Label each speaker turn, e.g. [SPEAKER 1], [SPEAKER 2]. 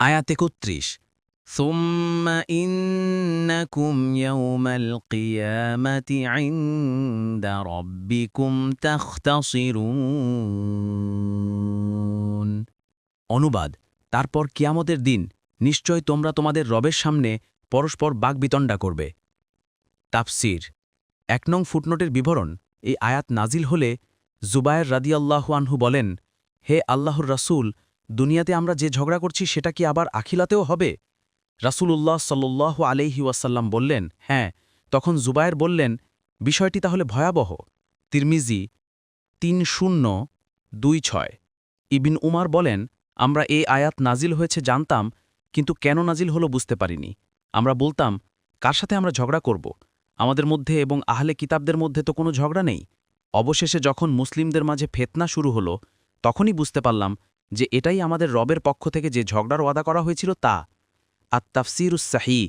[SPEAKER 1] আয়াত একত্রিশ ثم إنكم يوم القيامة عند ربكم تختصرون অনুবাদ তারপর কিয়ামতের দিন নিশ্চয় তোমরা তোমাদের রবের সামনে পরস্পর বাগবিতণ্ডা করবে তাফসির এক নং ফুটনোটের বিবরণ এই আয়াত নাজিল হলে জুবায়ের রাদিয়াল্লাহু আনহু বলেন হে আল্লাহর রাসূল দুনিয়াতে আমরা যে ঝগড়া করছি সেটা কি আবার আখিলাতেও হবে? রাসূলুল্লাহ সাল্লাহ আলাইহি ওয়াসাল্লাম বললেন হ্যাঁ। তখন জুবায়ের বললেন, বিষয়টি তাহলে ভয়াবহ। তিরমিজি তিন শূন্য দুই ছয়। ইবিন উমার বলেন, আমরা এই আয়াত নাজিল হয়েছে জানতাম, কিন্তু কেন নাজিল হলো বুঝতে পারিনি। আমরা বলতাম, কার সাথে আমরা ঝগড়া করব? আমাদের মধ্যে এবং আহলে কিতাবদের মধ্যে তো কোনো ঝগড়া নেই। অবশেষে যখন মুসলিমদের মাঝে ফেতনা শুরু হলো, তখনই বুঝতে পারলাম যে এটাই আমাদের রবের পক্ষ থেকে যে ঝগড়ার ওয়াদা করা হয়েছিল তা। আত্তাফসিরুস সাহি